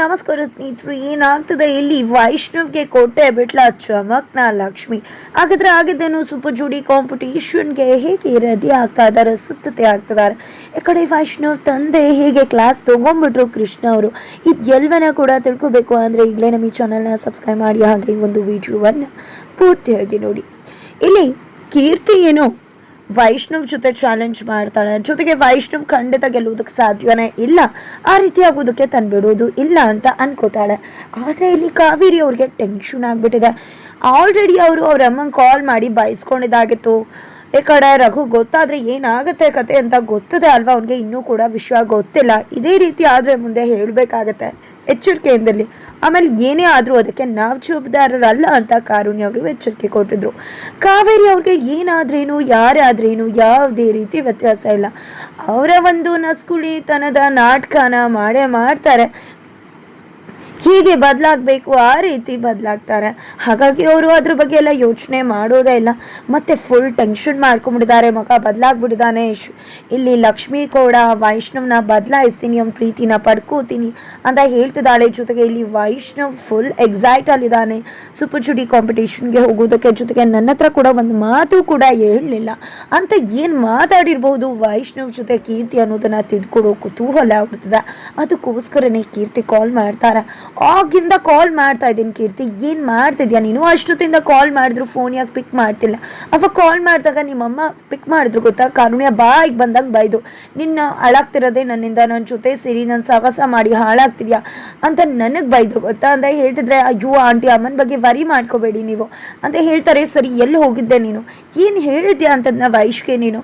ನಮಸ್ಕಾರ ಸ್ನೇಹಿತರು, ಏನಾಗ್ತದೆ? ಇಲ್ಲಿ ವೈಷ್ಣವ್ಗೆ ಕೊಟ್ಟೆ ಬಿಟ್ಲ ಚಮಕ್ನ ಲಕ್ಷ್ಮಿ. ಹಾಗಾದ್ರೆ ಆಗಿದ್ದೇನು ಸೂಪರ್ ಜೋಡಿ ಕಾಂಪಿಟೇಷನ್ಗೆ ಹೇಗೆ ರೆಡಿ ಆಗ್ತಾ ಇದ್ದಾರೆ? ಸಿದ್ಧತೆ ಆಗ್ತಿದ್ದಾರೆ ಈ ಕಡೆ ವೈಷ್ಣವ್ ತಂದೆ ಹೇಗೆ ಕ್ಲಾಸ್ ತೊಗೊಂಡ್ಬಿಟ್ರು ಕೃಷ್ಣ ಅವರು? ಇದೆಲ್ಲವನ್ನ ಕೂಡ ತಿಳ್ಕೊಬೇಕು ಅಂದರೆ ಈಗಲೇ ನಮ್ಮ ಈ ಚಾನಲ್ನ ಸಬ್ಸ್ಕ್ರೈಬ್ ಮಾಡಿ, ಹಾಗೆ ಒಂದು ವಿಡಿಯೋವನ್ನು ಪೂರ್ತಿಯಾಗಿ ನೋಡಿ. ಇಲ್ಲಿ ಕೀರ್ತಿ ಏನು? ವೈಷ್ಣವ್ ಜೊತೆ ಚಾಲೆಂಜ್ ಮಾಡ್ತಾಳೆ. ಜೊತೆಗೆ ವೈಷ್ಣವ್ ಖಂಡಿತ ಗೆಲ್ಲುವುದಕ್ಕೆ ಸಾಧ್ಯವೇ ಇಲ್ಲ. ಆ ರೀತಿ ಆಗೋದಕ್ಕೆ ತಂದ್ಬಿಡೋದು ಇಲ್ಲ ಅಂತ ಅನ್ಕೋತಾಳೆ. ಆದರೆ ಇಲ್ಲಿ ಕಾವೇರಿ ಅವ್ರಿಗೆ ಟೆನ್ಷನ್ ಆಗಿಬಿಟ್ಟಿದೆ. ಆಲ್ರೆಡಿ ಅವರು ಅವ್ರ ಅಮ್ಮಂಗೆ ಕಾಲ್ ಮಾಡಿ ಬಯಸ್ಕೊಂಡಿದ್ದಾಗಿತ್ತು ಈ ಕಡೆ ರಘು ಗೊತ್ತಾದ್ರೆ ಏನಾಗುತ್ತೆ ಕತೆ ಅಂತ ಗೊತ್ತದೆ ಅಲ್ವಾ? ಅವ್ನಿಗೆ ಇನ್ನೂ ಕೂಡ ವಿಷಯ ಗೊತ್ತಿಲ್ಲ. ಇದೇ ರೀತಿ ಆದರೆ ಮುಂದೆ ಹೇಳಬೇಕಾಗತ್ತೆ. ಎಚ್ಚರಿಕೆಯಿಂದಲಿ. ಆಮೇಲೆ ಏನೇ ಆದರೂ ಅದಕ್ಕೆ ನಾವು ಜವಾಬ್ದಾರರಲ್ಲ ಅಂತ ಕಾರುಣ್ಯ ಅವರು ಎಚ್ಚರಿಕೆ ಕೊಟ್ಟಿದ್ರು. ಕಾವೇರಿ ಅವ್ರಿಗೆ ಏನಾದ್ರೇನು, ಯಾರಾದ್ರೇನು ಯಾವುದೇ ರೀತಿ ವ್ಯತ್ಯಾಸ ಇಲ್ಲ. ಅವರ ಒಂದು ನಸ್ಕುಳಿತನದ ನಾಟಕನ ಮಾಡೇ ಮಾಡ್ತಾರೆ. ಹೀಗೆ ಬದಲಾಗಬೇಕು, ಆ ರೀತಿ ಬದಲಾಗ್ತಾರೆ. ಹಾಗಾಗಿ ಅವರು ಅದ್ರ ಬಗ್ಗೆ ಎಲ್ಲ ಯೋಚನೆ ಮಾಡೋದೇ ಇಲ್ಲ. ಮತ್ತೆ ಫುಲ್ ಟೆನ್ಷನ್ ಮಾಡ್ಕೊಂಡ್ಬಿಟ್ಟಿದ್ದಾರೆ. ಮಗ ಬದಲಾಗ್ಬಿಟ್ಟಿದ್ದಾನೆ. ಇಲ್ಲಿ ಲಕ್ಷ್ಮಿ ಕೂಡ ವೈಷ್ಣವ್ನ ಬದಲಾಯಿಸ್ತೀನಿ, ಅವ್ನ ಪ್ರೀತಿನ ಪಡ್ಕೋತೀನಿ ಅಂತ ಹೇಳ್ತಿದ್ದಾಳೆ. ಜೊತೆಗೆ ಇಲ್ಲಿ ವೈಷ್ಣವ್ ಫುಲ್ ಎಕ್ಸೈಟ್ ಅಲ್ಲಿದ್ದಾನೆ. ಸೂಪರ್ ಜುಡಿ ಕಾಂಪಿಟೇಷನ್ಗೆ ಹೋಗೋದಕ್ಕೆ ಜೊತೆಗೆ ನನ್ನ ಹತ್ರ ಕೂಡ ಒಂದು ಮಾತು ಕೂಡ ಹೇಳಲಿಲ್ಲ ಅಂತ ಏನು ಮಾತಾಡಿರ್ಬೋದು ವೈಷ್ಣವ್ ಜೊತೆ ಕೀರ್ತಿ ಅನ್ನೋದನ್ನು ತಿಳ್ಕೊಡೋ ಕುತೂಹಲ ಆಗ್ಬಿಡ್ತದೆ ಅದಕ್ಕೋಸ್ಕರನೇ ಕೀರ್ತಿ ಕಾಲ್ ಮಾಡ್ತಾರೆ. ಆಗಿಂದ ಕಾಲ್ ಮಾಡ್ತಾ ಇದ್ದೀನಿ ಕೀರ್ತಿ. ಏನು ಮಾಡ್ತಿದ್ಯಾ ನೀನು? ಅಷ್ಟೊತ್ತಿಂದ ಕಾಲ್ ಮಾಡಿದ್ರು ಫೋನ್ ಯಾಕೆ ಪಿಕ್ ಮಾಡ್ತಿಲ್ಲ? ಅವಾಗ ಕಾಲ್ ಮಾಡಿದಾಗ ನಿಮ್ಮಮ್ಮ ಪಿಕ್ ಮಾಡಿದ್ರು ಗೊತ್ತಾ? ಕಾರುಣ್ಯ ಬಾಯಿಗೆ ಬಂದಾಗ ಬೈದು, ನಿನ್ನ ಹಾಳಾಗ್ತಿರೋದೇ ನನ್ನಿಂದ ನನ್ನ ಜೊತೆ ಸೇರಿ ನನ್ನ ಸಾಹಸ ಮಾಡಿ, ಹಾಳಾಗ್ತಿದ್ಯಾ? ಅಂತ ನನಗೆ ಬೈದ್ರು ಗೊತ್ತಾ? ಅಂತ ಹೇಳ್ತಿದ್ರೆ, ಅಯ್ಯೋ ಆಂಟಿ, ಅಮ್ಮನ ಬಗ್ಗೆ ವರಿ ಮಾಡ್ಕೋಬೇಡಿ ನೀವು. ಅಂತ ಹೇಳ್ತಾರೆ, ಸರಿ, ಎಲ್ಲಿ ಹೋಗಿದ್ದೆ ನೀನು? ಏನು ಹೇಳಿದ್ಯಾ? ಅಂತದ್ನ ವಯಸ್ಗೆ ನೀನು.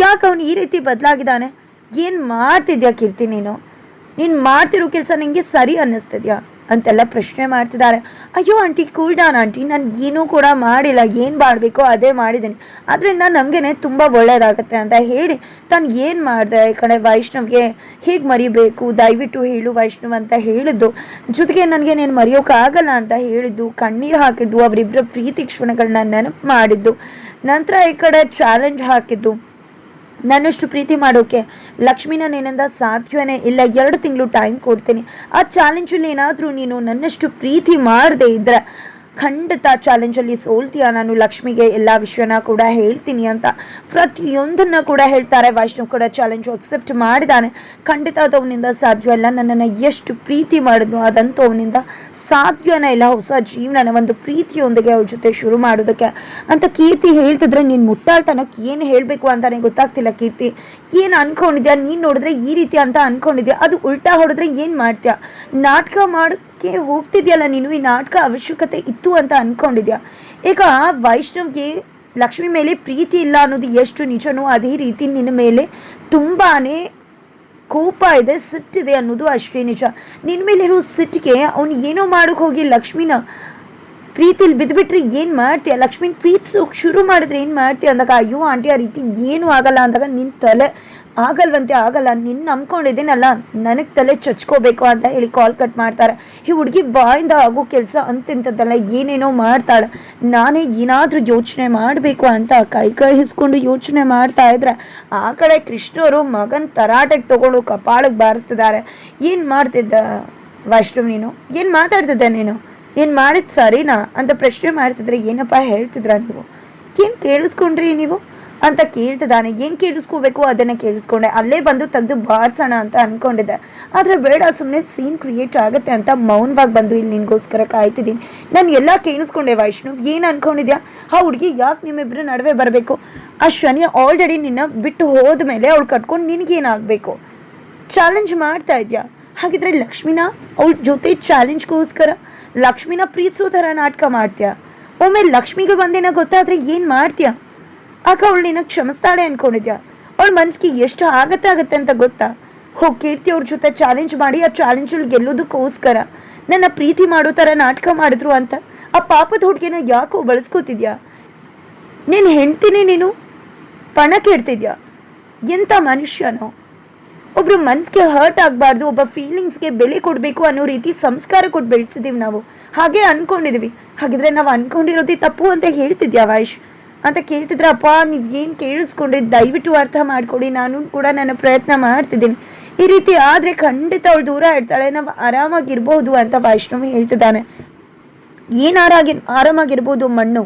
ಯಾಕೆ ಅವನು ಈ ರೀತಿ ಬದಲಾಗಿದ್ದಾನೆ? ಏನು ಮಾಡ್ತಿದ್ಯಾ ಕೀರ್ತಿ ನೀನು? ನೀನು ಮಾಡ್ತಿರೋ ಕೆಲಸ ನನಗೆ ಸರಿ ಅನ್ನಿಸ್ತಿದ್ಯಾ? ಅಂತೆಲ್ಲ ಪ್ರಶ್ನೆ ಮಾಡ್ತಿದ್ದಾರೆ. ಅಯ್ಯೋ, ಆಂಟಿ ಕೂಲ್ ಡೌನ್ ಆಂಟಿ. ನಾನು ಏನೂ ಕೂಡ ಮಾಡಿಲ್ಲ. ಏನು ಮಾಡಬೇಕೋ ಅದೇ ಮಾಡಿದ್ದೀನಿ. ಅದರಿಂದ ನಮಗೇನೆ ತುಂಬ ಒಳ್ಳೆಯದಾಗುತ್ತೆ ಅಂತ ಹೇಳಿ ತಾನು ಏನು ಮಾಡಿದೆ ಈ ಕಡೆ ವೈಷ್ಣವ್ಗೆ? ಹೇಗೆ ಮರಿಬೇಕು? ದಯವಿಟ್ಟು ಹೇಳು ವೈಷ್ಣವ್ ಅಂತ ಹೇಳಿದ್ದು. ಜೊತೆಗೆ ನನಗೆ ನೀನು ಮರೆಯೋಕ್ಕಾಗಲ್ಲ ಅಂತ ಹೇಳಿದ್ದು, ಕಣ್ಣೀರು ಹಾಕಿದ್ದು ಅವರಿಬ್ಬರ ಪ್ರೀತಿ ಕ್ಷಣಗಳನ್ನ ನೆನಪು ಮಾಡಿದ್ದು. ನಂತರ ಈ ಕಡೆ ಚಾಲೆಂಜ್ ಹಾಕಿದ್ದು. ನನ್ನಷ್ಟು ಪ್ರೀತಿ ಮಾಡೋಕೆ ಲಕ್ಷ್ಮಿನ ನಿನ್ನಿಂದ ಸಾಧ್ಯವೇ ಇಲ್ಲ. ಎರಡು ತಿಂಗಳು ಟೈಮ್ ಕೊಡ್ತೀನಿ. ಆ ಚಾಲೆಂಜಲ್ಲಿ ಏನಾದರೂ ನೀನು ನನ್ನಷ್ಟು ಪ್ರೀತಿ ಮಾಡದೇ ಇದ್ದರೆ ಖಂಡಿತ ಚಾಲೆಂಜಲ್ಲಿ ಸೋಲ್ತೀಯ. ನಾನು ಲಕ್ಷ್ಮಿಗೆ ಎಲ್ಲ ವಿಷಯನ ಕೂಡ ಹೇಳ್ತೀನಿ ಅಂತ ಪ್ರತಿಯೊಂದನ್ನು ಕೂಡ ಹೇಳ್ತಾರೆ. ವೈಷ್ಣವ್ ಕೂಡ ಚಾಲೆಂಜು ಅಕ್ಸೆಪ್ಟ್ ಮಾಡಿದಾನೆ. ಖಂಡಿತ ಅದು ಅವನಿಂದ ಸಾಧ್ಯ ಇಲ್ಲ. ನನ್ನನ್ನು ಎಷ್ಟು ಪ್ರೀತಿ ಮಾಡಿದ್ನು ಅದಂತೂ ಅವನಿಂದ ಸಾಧ್ಯನೇ ಇಲ್ಲ. ಹೊಸ ಜೀವನನ ಒಂದು ಪ್ರೀತಿಯೊಂದಿಗೆ ಅವ್ರ ಜೊತೆ ಶುರು ಮಾಡೋದಕ್ಕೆ. ಅಂತ ಕೀರ್ತಿ ಹೇಳ್ತಿದ್ರೆ ನೀನು ಮುಟ್ಟಾಳ್ತನಕ್ಕೆ ಏನು ಹೇಳಬೇಕು ನನಗೆ ಗೊತ್ತಾಗ್ತಿಲ್ಲ ಕೀರ್ತಿ. ಏನು ಅನ್ಕೊಂಡಿದ್ಯಾ? ನೀನು ನೋಡಿದ್ರೆ ಈ ರೀತಿ ಅಂತ ಅನ್ಕೊಂಡಿದ್ಯಾ? ಅದು ಉಲ್ಟಾ ಹೊಡೆದ್ರೆ ಏನು ಮಾಡ್ತೀಯ? ನಾಟಕ ಮಾಡೋಕ್ಕೆ ಹೋಗ್ತಿದ್ಯಲ್ಲ, ನೀನು ಈ ನಾಟಕ ಅವಶ್ಯಕತೆ ಇತ್ತು ಅಂತ ಅನ್ಕೊಂಡಿದ್ಯಾ? ಈಗ ವೈಷ್ಣವ್ಗೆ ಲಕ್ಷ್ಮಿ ಮೇಲೆ ಪ್ರೀತಿ ಇಲ್ಲ ಅನ್ನೋದು ಎಷ್ಟು ನಿಜನೋ ಅದೇ ರೀತಿ ನಿನ್ನ ಮೇಲೆ ತುಂಬಾನೇ ಕೋಪ ಇದೆ ಸಿಟ್ಟಿದೆ ಅನ್ನೋದು ಅಷ್ಟೇ ನಿಜ. ನಿನ್ನ ಇರೋ ಸಿಟ್ಟಿಗೆ ಅವನು ಏನೋ ಮಾಡೋಕೆ ಹೋಗಿ ಲಕ್ಷ್ಮಿನ ಪ್ರೀತಿಲಿ ಬಿದ್ದುಬಿಟ್ರೆ ಏನು ಮಾಡ್ತೀಯ? ಲಕ್ಷ್ಮೀನ ಪ್ರೀತಿಸೋಕೆ ಶುರು ಮಾಡಿದ್ರೆ ಏನು ಮಾಡ್ತೀಯ ಅಂದಾಗ, ಅಯ್ಯೋ, ಆಂಟಿ, ಆ ರೀತಿ ಏನೂ ಆಗಲ್ಲ ಅಂದಾಗ ನಿನ್ನ ತಲೆ ಆಗಲ್ವಂತೆ, ಆಗಲ್ಲ. ನಿನ್ನ ನಂಬ್ಕೊಂಡಿದ್ದೀನಲ್ಲ, ನನಗೆ ತಲೆ ಚಚ್ಕೋಬೇಕು ಅಂತ ಹೇಳಿ ಕಾಲ್ ಕಟ್ ಮಾಡ್ತಾರೆ. ಈ ಹುಡುಗಿ ಬಾಯಿಂದ ಆಗೋ ಕೆಲಸ ಅಂತಿಂಥದ್ದೆಲ್ಲ ಏನೇನೋ ಮಾಡ್ತಾಳೆ. ನಾನೇ ಏನಾದರೂ ಯೋಚನೆ ಮಾಡಬೇಕು ಅಂತ ಕೈ ಕೈ ಹಿಸ್ಕೊಂಡು ಯೋಚನೆ ಮಾಡ್ತಾ ಇದ್ರೆ, ಆ ಕಡೆ ಕೃಷ್ಣವರು ಮಗನ ತರಾಟೆಗೆ ತೊಗೊಂಡು ಕಪಾಳಕ್ಕೆ ಬಾರಿಸ್ತಿದ್ದಾರೆ. ಏನು ಮಾಡ್ತಿದ್ದ ವೈಷ್ಣವ್ ನೀನು? ಏನು ಮಾತಾಡ್ತಿದ್ದೆ ನೀನು? ನೀನು ಮಾಡಿದ ಸರಿನಾ? ಅಂತ ಪ್ರಶ್ನೆ ಮಾಡ್ತಿದ್ರೆ ಏನಪ್ಪ ಹೇಳ್ತಿದ್ರ ನೀವು? ಏನು ಕೇಳಿಸ್ಕೊಂಡ್ರಿ ನೀವು? ಅಂತ ಕೇಳ್ತಿದ್ದಾನೆ. ಏನು ಕೇಳಿಸ್ಕೋಬೇಕು ಅದನ್ನು ಕೇಳಿಸ್ಕೊಂಡೆ. ಅಲ್ಲೇ ಬಂದು ತೆಗೆದು ಬಾರ್ಸೋಣ ಅಂತ ಅನ್ಕೊಂಡಿದ್ದೆ. ಆದರೆ ಬೇಡ ಸುಮ್ಮನೆ ಸೀನ್ ಕ್ರಿಯೇಟ್ ಆಗುತ್ತೆ ಅಂತ ಮೌನವಾಗಿ ಬಂದು ಇಲ್ಲಿ ನಿನಗೋಸ್ಕರ ಕಾಯ್ತಿದ್ದೀನಿ. ನಾನು ಎಲ್ಲ ಕೇಳಿಸ್ಕೊಂಡೆ ವೈಷ್ಣವ್. ಏನು ಅನ್ಕೊಂಡಿದ್ಯಾ? ಆ ಹುಡುಗಿ ಯಾಕೆ ನಿಮ್ಮಿಬ್ಬರ ನಡುವೆ ಬರಬೇಕು? ಆ ಶನಿ ಆಲ್ರೆಡಿ ನಿನ್ನ ಬಿಟ್ಟು ಹೋದ ಮೇಲೆ ಅವಳು ಕಟ್ಕೊಂಡು ನಿನಗೇನಾಗಬೇಕು? ಚಾಲೆಂಜ್ ಮಾಡ್ತಾ ಇದ್ಯಾ? ಹಾಗಿದ್ರೆ ಲಕ್ಷ್ಮಿನ ಅವಳ ಜೊತೆ ಚಾಲೆಂಜ್ಗೋಸ್ಕರ ಲಕ್ಷ್ಮಿನ ಪ್ರೀತಿಸೋ ಥರ ನಾಟಕ ಮಾಡ್ತೀಯ? ಒಮ್ಮೆ ಲಕ್ಷ್ಮಿಗೆ ಒಂದಿನ ಗೊತ್ತಾದರೆ ಏನು ಮಾಡ್ತೀಯ? ಆಗ ಅವಳು ನಿನ್ನ ಕ್ಷಮಿಸ್ತಾಳೆ ಅಂದ್ಕೊಂಡಿದ್ಯಾ ಅವಳ ಮನಸ್ಸಿಗೆ ಎಷ್ಟು ಆಗತ್ತೆ ಆಗತ್ತೆ ಅಂತ ಗೊತ್ತಾ? ಹೋಗಿ ಕೀರ್ತಿ ಅವ್ರ ಜೊತೆ ಚಾಲೆಂಜ್ ಮಾಡಿ ಆ ಚಾಲೆಂಜಲ್ಲಿ ಗೆಲ್ಲೋದಕ್ಕೋಸ್ಕರ ನನ್ನ ಪ್ರೀತಿ ಮಾಡೋ ಥರ ನಾಟಕ ಮಾಡಿದ್ರು ಅಂತ ಆ ಪಾಪದ ಹುಡುಗಿನ ಯಾಕೋ ಬಳಸ್ಕೋತಿದ್ಯಾ? ನೀನು ಹೆಣ್ತೀನಿ ನೀನು? ಪಣ ಕೇಳ್ತಿದ್ಯಾ? ಎಂಥ ಮನುಷ್ಯನೋ? ಒಬ್ರು ಮನ್ಸಿಗೆ ಹರ್ಟ್ ಆಗಬಾರ್ದು, ಒಬ್ಬ ಫೀಲಿಂಗ್ಸ್ಗೆ ಬೆಲೆ ಕೊಡಬೇಕು ಅನ್ನೋ ರೀತಿ ಸಂಸ್ಕಾರ ಕೊಟ್ಟು ಬೆಳೆಸಿದ್ದೀವಿ ನಾವು. ಹಾಗೆ ಅನ್ಕೊಂಡಿದೀವಿ. ಹಾಗಿದ್ರೆ ನಾವು ಅನ್ಕೊಂಡಿರೋದೇ ತಪ್ಪು ಅಂತ ಹೇಳ್ತಿದ್ಯಾ ವೈಶ್ ಅಂತ ಕೇಳ್ತಿದ್ರೆ, ಅಪ್ಪ, ನೀವು ಏನು ಕೇಳಿಸ್ಕೊಂಡ್ರಿ? ದಯವಿಟ್ಟು ಅರ್ಥ ಮಾಡ್ಕೊಡಿ. ನಾನು ಕೂಡ ನನ್ನ ಪ್ರಯತ್ನ ಮಾಡ್ತಿದ್ದೀನಿ. ಈ ರೀತಿ ಆದರೆ ಖಂಡಿತ ಅವಳು ದೂರ ಇರ್ತಾಳೆ. ನಾವು ಆರಾಮಾಗಿರ್ಬೋದು ಅಂತ ವೈಷ್ಣವ್ ಹೇಳ್ತಿದ್ದಾನೆ. ಏನು ಆರಾಮಾಗಿರ್ಬೋದು ಮಣ್ಣು?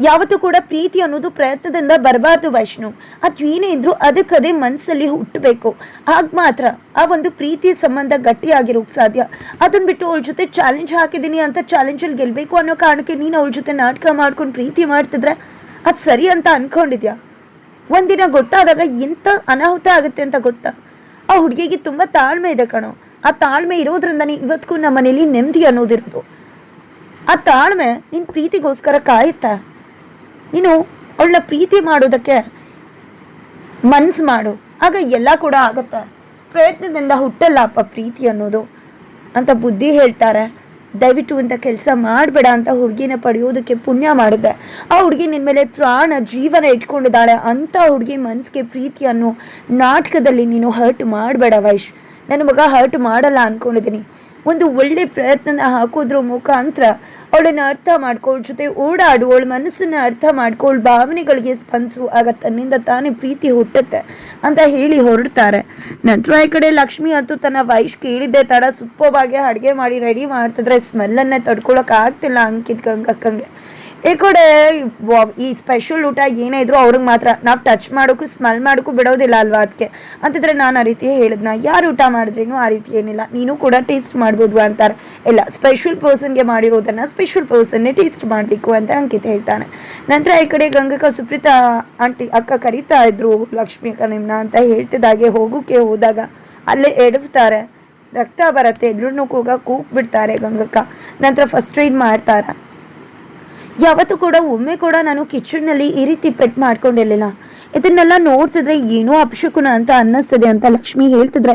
ಯಾವತ್ತೂ ಕೂಡ ಪ್ರೀತಿ ಅನ್ನೋದು ಪ್ರಯತ್ನದಿಂದ ಬರಬಾರ್ದು ವೈಷ್ಣು. ಅದು ಏನೇ ಇದ್ರೂ ಅದಕ್ಕದೇ ಮನಸ್ಸಲ್ಲಿ ಹುಟ್ಟಬೇಕು. ಆಗ ಮಾತ್ರ ಆ ಒಂದು ಪ್ರೀತಿ ಸಂಬಂಧ ಗಟ್ಟಿಯಾಗಿರೋಕ್ಕೆ ಸಾಧ್ಯ. ಅದನ್ನ ಬಿಟ್ಟು ಅವಳ ಜೊತೆ ಚಾಲೆಂಜ್ ಹಾಕಿದ್ದೀನಿ ಅಂತ ಚಾಲೆಂಜಲ್ಲಿ ಗೆಲ್ಲಬೇಕು ಅನ್ನೋ ಕಾರಣಕ್ಕೆ ನೀನು ಅವಳ ಜೊತೆ ನಾಟಕ ಮಾಡ್ಕೊಂಡು ಪ್ರೀತಿ ಮಾಡ್ತಿದ್ರೆ ಅದು ಸರಿ ಅಂತ ಅಂದ್ಕೊಂಡಿದ್ಯಾ ಒಂದಿನ ಗೊತ್ತಾದಾಗ ಎಂಥ ಅನಾಹುತ ಆಗುತ್ತೆ ಅಂತ ಗೊತ್ತಾ? ಆ ಹುಡುಗಿಗೆ ತುಂಬ ತಾಳ್ಮೆ ಇದೆ ಕಣೋ. ಆ ತಾಳ್ಮೆ ಇರೋದ್ರಿಂದನೇ ಇವತ್ತಿಗೂ ನಮ್ಮ ಮನೇಲಿ ನೆಮ್ಮದಿ ಅನ್ನೋದಿರೋದು. ಆ ತಾಳ್ಮೆ ನಿನ್ನ ಪ್ರೀತಿಗೋಸ್ಕರ ಕಾಯುತ್ತಾ? ನೀನು ಅವಳನ್ನ ಪ್ರೀತಿ ಮಾಡೋದಕ್ಕೆ ಮನ್ಸು ಮಾಡು. ಆಗ ಎಲ್ಲ ಕೂಡ ಆಗುತ್ತೆ. ಪ್ರಯತ್ನದಿಂದ ಹುಟ್ಟಲ್ಲಪ್ಪ ಪ್ರೀತಿ ಅನ್ನೋದು. ಅಂತ ಬುದ್ಧಿ ಹೇಳ್ತಾರೆ. ದಯವಿಟ್ಟು ಅಂತ ಕೆಲಸ ಮಾಡಬೇಡ ಅಂತ ಹುಡುಗಿನ ಪಡೆಯೋದಕ್ಕೆ ಪುಣ್ಯ ಮಾಡಿದೆ. ಆ ಹುಡುಗಿ ನಿನ್ನ ಮೇಲೆ ಪ್ರಾಣ ಜೀವನ ಇಟ್ಕೊಂಡಿದ್ದಾಳೆ ಅಂಥ ಹುಡುಗಿ ಮನಸ್ಸಿಗೆ ಪ್ರೀತಿ ಅನ್ನೋ ನಾಟಕದಲ್ಲಿ ನೀನು ಹರ್ಟ್ ಮಾಡಬೇಡ ವೈಶ್. ನನ್ನ ಮಗ ಹರ್ಟ್ ಮಾಡಲ್ಲ ಅಂದ್ಕೊಂಡಿದ್ದೀನಿ ಒಂದು ಒಳ್ಳೆ ಪ್ರಯತ್ನನ ಹಾಕೋದ್ರ ಮುಖಾಂತರ ಅವಳನ್ನು ಅರ್ಥ ಮಾಡ್ಕೊಳ್ಳ ಜೊತೆ ಓಡಾಡು. ಅವಳ ಮನಸ್ಸನ್ನ ಅರ್ಥ ಮಾಡ್ಕೊಳ್ಳ ಭಾವನೆಗಳಿಗೆ ಸ್ಪಂದಿಸು. ಆಗ ತನ್ನಿಂದ ತಾನೇ ಪ್ರೀತಿ ಹುಟ್ಟುತ್ತೆ ಅಂತ ಹೇಳಿ ಹೊರಡ್ತಾರೆ. ನಂತರ ಈ ಕಡೆ ಲಕ್ಷ್ಮಿ ಅಂತೂ ತನ್ನ ವಯಸ್ಸು ಕೇಳಿದ್ದೆ, ತಡ ಸುಪ್ಪವಾಗಿ ಅಡುಗೆ ಮಾಡಿ ರೆಡಿ ಮಾಡ್ತಿದ್ರೆ ಸ್ಮೆಲ್ಲನ್ನೇ ತಡ್ಕೊಳಕ್ ಆಗ್ತಿಲ್ಲ ಅಂಕಿತ್ ಗಂಗಕ್ಕಂಗೆ. ಈ ಕಡೆ ಈ ಸ್ಪೆಷಲ್ ಊಟ ಏನೇ ಇದ್ರು ಅವ್ರಿಗೆ ಮಾತ್ರ. ನಾವು ಟಚ್ ಮಾಡೋಕ್ಕೂ ಸ್ಮೆಲ್ ಮಾಡೋಕ್ಕೂ ಬಿಡೋದಿಲ್ಲ ಅಲ್ವಾ ಅದಕ್ಕೆ ಅಂತಿದ್ರೆ ನಾನು ಆ ರೀತಿ ಹೇಳಿದ್ನ. ಯಾರು ಊಟ ಮಾಡಿದ್ರೇನು ಆ ರೀತಿ ಏನಿಲ್ಲ. ನೀನು ಕೂಡ ಟೇಸ್ಟ್ ಮಾಡ್ಬೋದು ಅಂತಾರೆ. ಇಲ್ಲ ಸ್ಪೆಷಲ್ ಪರ್ಸನ್ಗೆ ಮಾಡಿರೋದನ್ನ ಸ್ಪೆಷಲ್ ಪರ್ಸನ್ನೇ ಟೇಸ್ಟ್ ಮಾಡಬೇಕು ಅಂತ ಅಂಕಿತ್ ಹೇಳ್ತಾನೆ. ನಂತರ ಈ ಕಡೆ ಗಂಗಕ್ಕ, ಸುಪ್ರೀತಾ ಆಂಟಿ ಅಕ್ಕ ಕರೀತಾ ಇದ್ರು, ಲಕ್ಷ್ಮೀ ಅಕ್ಕ ನಿಮ್ಮನ್ನ ಅಂತ ಹೇಳ್ತಿದ್ದಾಗೆ ಹೋಗೋಕ್ಕೆ ಹೋದಾಗ ಅಲ್ಲೇ ಎಡವ್ತಾರೆ. ರಕ್ತ ಬರುತ್ತೆ ಎಲ್ರೂ ಕೂಡ ಕೂಗ್ಬಿಡ್ತಾರೆ ಗಂಗಕ್ಕ. ನಂತರ ಫಸ್ಟ್ ಏಡ್ ಮಾಡ್ತಾರೆ. ಯಾವತ್ತೂ ಕೂಡ ಒಮ್ಮೆ ಕೂಡ ನಾನು ಕಿಚನ್ನಲ್ಲಿ ಈ ರೀತಿ ಪೆಟ್ ಮಾಡ್ಕೊಂಡಿರಲಿಲ್ಲ. ಇದನ್ನೆಲ್ಲ ನೋಡ್ತಿದ್ರೆ ಏನೋ ಅಪಶಕುನ ಅಂತ ಅನ್ನಿಸ್ತದೆ ಅಂತ ಲಕ್ಷ್ಮಿ ಹೇಳ್ತಿದ್ರೆ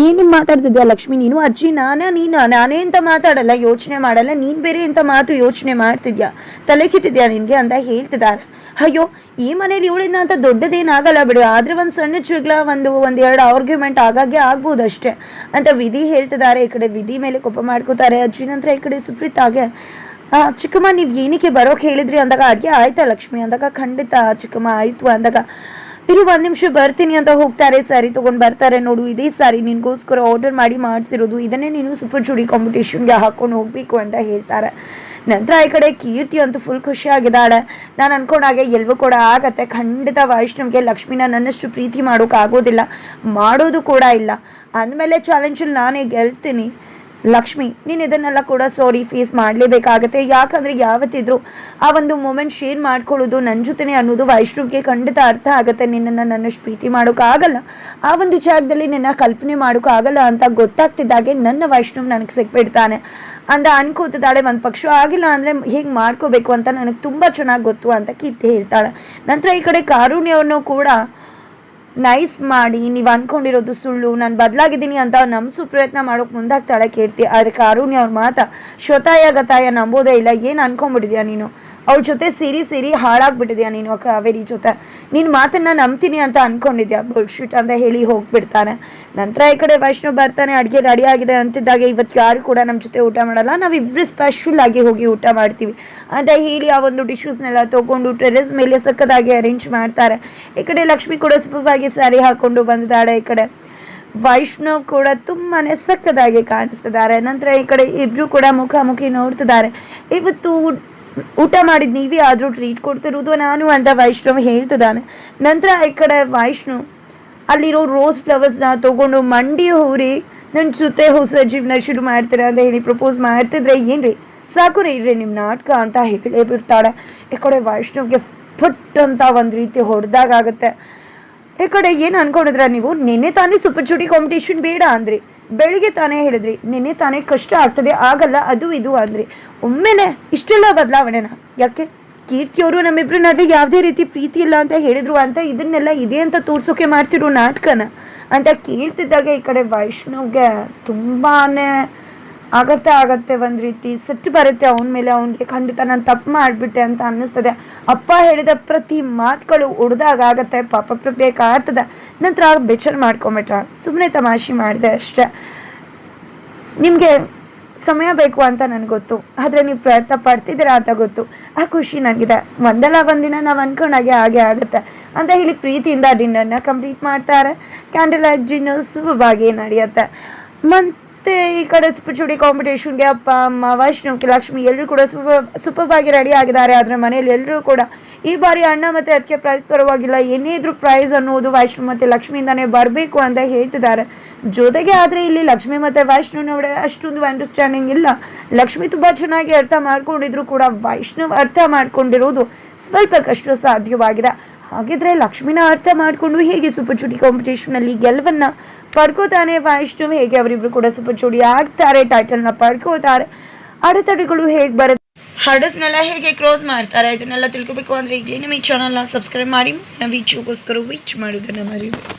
ಏನು ಮಾತಾಡ್ತಿದ್ಯಾ ಲಕ್ಷ್ಮಿ? ನೀನು ಅಜ್ಜಿ ನಾನೇ ನೀನು ನಾನೇ ಅಂತ ಮಾತಾಡಲ್ಲ ಯೋಚನೆ ಮಾಡಲ್ಲ. ನೀನು ಬೇರೆ ಅಂತ ಮಾತು ಯೋಚನೆ ಮಾಡ್ತಿದ್ಯಾ? ತಲೆ ಕೆಟ್ಟಿದ್ಯಾ ನಿನಗೆ? ಅಂತ ಹೇಳ್ತಿದ್ದಾರೆ. ಅಯ್ಯೋ ಈ ಮನೇಲಿ ಇವಳಿಂದ ಅಂತ ದೊಡ್ಡದೇನಾಗಲ್ಲ ಬಿಡು. ಆದರೆ ಒಂದು ಸಣ್ಣ ಜಗಳ ಒಂದು ಒಂದು ಎರಡು ಆರ್ಗ್ಯುಮೆಂಟ್ ಆಗಾಗ್ಗೆ ಆಗ್ಬೋದು ಅಷ್ಟೇ. ಅಂತ ವಿಧಿ ಹೇಳ್ತಿದ್ದಾರೆ. ಈ ಕಡೆ ವಿಧಿ ಮೇಲೆ ಕೋಪ ಮಾಡ್ಕೋತಾರೆ. ಅಜ್ಜಿ ನಂತರ ಈ ಕಡೆ ಸುಪ್ರೀತಾಗೆ ಆ, ಚಿಕ್ಕಮ್ಮ, ನೀವು ಏನಕ್ಕೆ ಬರೋಕೆ ಹೇಳಿದ್ರಿ ಅಂದಾಗ, ಅಡುಗೆ ಆಯ್ತಾ ಲಕ್ಷ್ಮಿ ಅಂದಾಗ? ಖಂಡಿತ ಚಿಕ್ಕಮ್ಮ, ಆಯಿತು ಅಂದಾಗ. ಇರು, ಒಂದು ನಿಮಿಷ ಬರ್ತೀನಿ ಅಂತ ಹೋಗ್ತಾರೆ. ಸಾರಿ ತೊಗೊಂಡು ಬರ್ತಾರೆ ನೋಡು. ಇದೇ ಸಾರಿ ನಿನಗೋಸ್ಕರ ಆರ್ಡರ್ ಮಾಡಿ ಮಾಡಿಸಿರೋದು. ಇದನ್ನೇ ನೀನು ಸೂಪರ್ ಚೂಡಿ ಕಾಂಪಿಟೇಷನ್ಗೆ ಹಾಕೊಂಡು ಹೋಗ್ಬೇಕು ಅಂತ ಹೇಳ್ತಾರೆ. ನಂತರ ಈ ಕಡೆ ಕೀರ್ತಿ ಅಂತೂ ಫುಲ್ ಖುಷಿಯಾಗಿದ್ದಾಳೆ ನಾನು ಅಂದ್ಕೊಂಡಾಗೆ ಎಲ್ವೂ ಕೂಡ ಆಗತ್ತೆ. ಖಂಡಿತ ವೈಷ್ಣವ್ಗೆ ಲಕ್ಷ್ಮಿನ ನನ್ನಷ್ಟು ಪ್ರೀತಿ ಮಾಡೋಕ್ಕಾಗೋದಿಲ್ಲ ಮಾಡೋದು ಕೂಡ ಇಲ್ಲ. ಅಂದಮೇಲೆ ಚಾಲೆಂಜಲ್ಲಿ ನಾನೇ ಗೆಲ್ತೀನಿ. ಲಕ್ಷ್ಮಿ, ನೀನು ಇದನ್ನೆಲ್ಲ ಕೂಡ ಸಾರಿ ಫೇಸ್ ಮಾಡಲೇಬೇಕಾಗತ್ತೆ. ಯಾಕಂದರೆ ಯಾವತ್ತಿದ್ರು ಆ ಒಂದು ಮೂಮೆಂಟ್ ಶೇರ್ ಮಾಡ್ಕೊಳ್ಳೋದು ನನ್ನ ಜೊತೆನೆ ಅನ್ನೋದು ವೈಷ್ಣವ್ಗೆ ಖಂಡಿತ ಅರ್ಥ ಆಗುತ್ತೆ. ನಿನ್ನನ್ನು ನನ್ನಷ್ಟು ಪ್ರೀತಿ ಮಾಡೋಕ್ಕಾಗಲ್ಲ ಆ ಒಂದು ಜಾಗದಲ್ಲಿ ನಿನ್ನ ಕಲ್ಪನೆ ಮಾಡೋಕ್ಕಾಗಲ್ಲ ಅಂತ ಗೊತ್ತಾಗ್ತಿದ್ದಾಗೆ ನನ್ನ ವೈಷ್ಣವ್ ನನಗೆ ಸಿಕ್ಬಿಡ್ತಾನೆ. ಅಂದ ಅನ್ಕೋತಿದ್ದಾಳೆ, ಒಂದು ಪಕ್ಷ ಆಗಿಲ್ಲ ಅಂದರೆ ಹೇಗೆ ಮಾಡ್ಕೋಬೇಕು ಅಂತ ನನಗೆ ತುಂಬ ಚೆನ್ನಾಗಿ ಗೊತ್ತು ಅಂತ ಕೀರ್ತಿ ಹೇಳ್ತಾಳೆ. ನಂತರ ಈ ಕಡೆ ಕಾರುಣ್ಯವನ್ನು ಕೂಡ ನೈಸ್ ಮಾಡಿ, ನೀವು ಅಂದ್ಕೊಂಡಿರೋದು ಸುಳ್ಳು, ನಾನು ಬದಲಾಗಿದ್ದೀನಿ ಅಂತ ನಂಬಿಸೋ ಪ್ರಯತ್ನ ಮಾಡೋಕೆ ಮುಂದಾಗ್ತಾಳೆ ಕೀರ್ತಿ. ಅದಕ್ಕೆ ಅರುಣಿ ಅವ್ರ ಮಾತ ಶ್ವತಾಯ ಗತಾಯ ನಂಬೋದೇ ಇಲ್ಲ. ಏನು ಅನ್ಕೊಂಡ್ಬಿಟ್ಟಿದ್ಯಾ ನೀನು? ಅವ್ಳ ಜೊತೆ ಸೇರಿ ಸೇರಿ ಹಾಳಾಗ್ಬಿಟ್ಟಿದ್ಯಾ ನೀನು ಕಾವೇರಿ ಜೊತೆ? ನಿನ್ನ ಮಾತನ್ನ ನಂಬ್ತೀನಿ ಅಂತ ಅನ್ಕೊಂಡಿದ್ಯಾ? ಬುಲ್ಶಿಟ್ ಅಂತ ಹೇಳಿ ಹೋಗ್ಬಿಡ್ತಾನೆ. ನಂತರ ಈ ಕಡೆ ವೈಷ್ಣವ್ ಬರ್ತಾನೆ, ಅಡುಗೆ ರೆಡಿ ಆಗಿದೆ ಅಂತಿದ್ದಾಗ ಇವತ್ತು ಯಾರು ಕೂಡ ನಮ್ಮ ಜೊತೆ ಊಟ ಮಾಡಲ್ಲ. ನಾವಿಬ್ಬರು ಸ್ಪೆಷಲ್ ಆಗಿ ಹೋಗಿ ಊಟ ಮಾಡ್ತೀವಿ. ಅಂತ ಹೇಳಿ ಆ ಒಂದು ಡಿಶಸ್ನೆಲ್ಲ ತೊಗೊಂಡು ಟೆರೆಸ್ ಮೇಲೆ ಸಕ್ಕದಾಗಿ ಅರೇಂಜ್ ಮಾಡ್ತಾರೆ. ಈ ಕಡೆ ಲಕ್ಷ್ಮಿ ಕೂಡ ಸುಲಭವಾಗಿ ಸ್ಯಾರಿ ಹಾಕೊಂಡು ಬಂದಿದ್ದಾಳೆ ಈ ಕಡೆ. ವೈಷ್ಣವ್ ಕೂಡ ತುಂಬಾನೇ ಸಕ್ಕದಾಗಿ ಕಾಣಿಸ್ತಿದ್ದಾರೆ. ನಂತರ ಈ ಕಡೆ ಇಬ್ರು ಕೂಡ ಮುಖಾಮುಖಿ ನೋಡ್ತಿದ್ದಾರೆ. ಇವತ್ತು ಊಟ ಮಾಡಿದ ನೀವೇ ಆದರೂ ಟ್ರೀಟ್ ಕೊಡ್ತಿರೋದು ನಾನು ಅಂತ ವೈಷ್ಣವ್ ಹೇಳ್ತಿದ್ದಾನೆ. ನಂತರ ಈ ಕಡೆ ವೈಷ್ಣವ್, ಅಲ್ಲಿರೋ ರೋಸ್ ಫ್ಲವರ್ಸ್ನ ತೊಗೊಂಡು ಮಂಡಿ ಹೋರಿ ನನ್ನ ಜೊತೆ ಹೊಸ ಜೀವನ ಶುರು ಮಾಡ್ತೀರಾ ಅಂತ ಹೇಳಿ ಪ್ರಪೋಸ್ ಮಾಡ್ತಿದ್ರೆ ಏನ್ರಿ? ಸಾಕು ರೀ, ಇರ್ರಿ ನಿಮ್ಮ ನಾಟಕ ಅಂತ ಹೇಳೇ ಬಿಡ್ತಾಳೆ. ಈ ಕಡೆ ವೈಷ್ಣವ್ಗೆ ಫುಟ್ ಅಂತ ಒಂದು ರೀತಿ ಹೊಡೆದಾಗುತ್ತೆ ಈ ಕಡೆ ಏನು ಅನ್ಕೊಂಡಿದ್ರ ನೀವು? ನಿನ್ನೆ ತಾನೇ ಸೂಪರ್ ಚೂಟಿ ಕಾಂಪಿಟೇಷನ್ ಬೇಡ ಅಂದ್ರಿ. ಬೆಳಿಗ್ಗೆ ತಾನೇ ಹೇಳಿದ್ರಿ, ನಿನ್ನೆ ತಾನೇ ಕಷ್ಟ ಆಗ್ತದೆ, ಆಗಲ್ಲ, ಅದು ಇದು ಅಂದ್ರಿ. ಒಮ್ಮೆನೆ ಇಷ್ಟೆಲ್ಲ ಬದಲಾವಣೆನ? ಯಾಕೆ? ಕೀರ್ತಿಯವರು ನಮ್ಮಿಬ್ರ ನಡುವೆ ಯಾವುದೇ ರೀತಿ ಪ್ರೀತಿ ಇಲ್ಲ ಅಂತ ಹೇಳಿದ್ರು ಅಂತ ಇದನ್ನೆಲ್ಲ ಇದೆ ಅಂತ ತೋರ್ಸೋಕೆ ಮಾಡ್ತಿರೋ ನಾಟಕನ ಅಂತ ಕೇಳ್ತಿದ್ದಾಗ ಈ ಕಡೆ ವೈಷ್ಣವ್ಗೆ ತುಂಬಾನೇ ಆಗತ್ತೆ ಆಗತ್ತೆ ಒಂದು ರೀತಿ ಸಿಟ್ಟು ಬರುತ್ತೆ ಅವನ ಮೇಲೆ, ಅವನಿಗೆ ಖಂಡಿತ ನಾನು ತಪ್ಪು ಮಾಡಿಬಿಟ್ಟೆ ಅಂತ ಅನ್ನಿಸ್ತದೆ. ಅಪ್ಪ ಹೇಳಿದ ಪ್ರತಿ ಮಾತುಗಳು ಒಡೆದಾಗ ಆಗತ್ತೆ, ಪಾಪ ಪ್ರಕ್ರಿಯೆ ಕಾಡ್ತದೆ. ನಂತರ ಬೇಜಾರು ಮಾಡ್ಕೊಂಬಿಟ್ರ. ಸುಮ್ಮನೆ ತಮಾಷೆ ಮಾಡಿದೆ ಅಷ್ಟೇ. ನಿಮಗೆ ಸಮಯ ಬೇಕು ಅಂತ ನನಗೆ ಗೊತ್ತು. ಆದರೆ ನೀವು ಪ್ರಯತ್ನ ಪಡ್ತಿದ್ದೀರಾ ಅಂತ ಗೊತ್ತು. ಆ ಖುಷಿ ನನಗಿದೆ ಒಂದಲ್ಲ ಒಂದಿನ ನಾವು ಅನ್ಕೊಂಡಾಗೆ ಹಾಗೆ ಆಗುತ್ತೆ. ಅಂತ ಹೇಳಿ ಪ್ರೀತಿಯಿಂದ ಡಿನ್ನರ್ನ ಕಂಪ್ಲೀಟ್ ಮಾಡ್ತಾರೆ. ಕ್ಯಾಂಡಲ್ ಲೈಟ್ ಡಿನ್ನರ್ ಶುಭವಾಗಿ ನಡೆಯುತ್ತೆ ಮತ್ತು ಈ ಕಡೆ ಸುಪ್ಪಚೂಡಿ ಕಾಂಪಿಟೇಷನ್ಗೆ ಅಪ್ಪ, ಅಮ್ಮ ವೈಷ್ಣವ್ಕೆ ಲಕ್ಷ್ಮಿ ಎಲ್ಲರೂ ಕೂಡ ಸೂಪರ್ ಸೂಪರ್ ಆಗಿ ರೆಡಿ ಆಗಿದ್ದಾರೆ. ಆದರೆ ಮನೇಲಿ ಎಲ್ಲರೂ ಕೂಡ ಈ ಬಾರಿ ಅಣ್ಣ ಮತ್ತು ಅದಕ್ಕೆ ಪ್ರೈಸ್ ತರುವಾಗಿಲ್ಲ. ಏನೇ ಇದ್ರೂ ಪ್ರೈಸ್ ಅನ್ನೋದು ವೈಷ್ಣವ್ ಮತ್ತು ಲಕ್ಷ್ಮಿಯಿಂದಾನೇ ಬರಬೇಕು ಅಂತ ಹೇಳ್ತಿದ್ದಾರೆ. ಜೊತೆಗೆ ಆದರೆ ಇಲ್ಲಿ ಲಕ್ಷ್ಮಿ ಮತ್ತು ವೈಷ್ಣವ್ ನಡುವೆ ಅಷ್ಟೊಂದು ಅಂಡರ್ಸ್ಟ್ಯಾಂಡಿಂಗ್ ಇಲ್ಲ. ಲಕ್ಷ್ಮಿ ತುಂಬ ಚೆನ್ನಾಗಿ ಅರ್ಥ ಮಾಡ್ಕೊಂಡಿದ್ರು ಕೂಡ ವೈಷ್ಣವ್ ಅರ್ಥ ಮಾಡ್ಕೊಂಡಿರೋದು ಸ್ವಲ್ಪ ಕಷ್ಟ ಸಾಧ್ಯವಾಗಿದೆ. ಹಾಗಿದ್ರೆ ಲಕ್ಷ್ಮಿನ ಅರ್ಥ ಮಾಡಿಕೊಂಡು ಹೇಗೆ ಸೂಪರ್ ಚುಟಿ ಕಾಂಪಿಟೇಷನಲ್ಲಿ ಗೆಲುವನ್ನ ಪಡ್ಕೋತಾನೆ ವೈಷ್ಣವ್, ಹೇಗೆ ಅವರಿಬ್ರು ಕೂಡ ಸೂಪರ್ ಚುಡಿ ಆಗ್ತಾರೆ ಟೈಟಲ್ನ ಪಡ್ಕೋತಾರೆ, ಅಡೆತಡೆಗಳು ಹೇಗೆ ಬರುತ್ತೆ? ಹರ್ಡಸ್ನೆಲ್ಲ ಹೇಗೆ ಕ್ರಾಸ್ ಮಾಡ್ತಾರೆ, ಇದನ್ನೆಲ್ಲ ತಿಳ್ಕೊಬೇಕು ಅಂದರೆ ಈಗಲೇ ನಮ್ಮ ಈ ಚಾನಲ್ನ ಸಬ್ಸ್ಕ್ರೈಬ್ ಮಾಡಿ, ನಮ್ಮ ವೀಡಿಯೋಗೋಸ್ಕರ ವೀಚ್ ಮಾಡೋದನ್ನು ಮರಿಬೇಡಿ.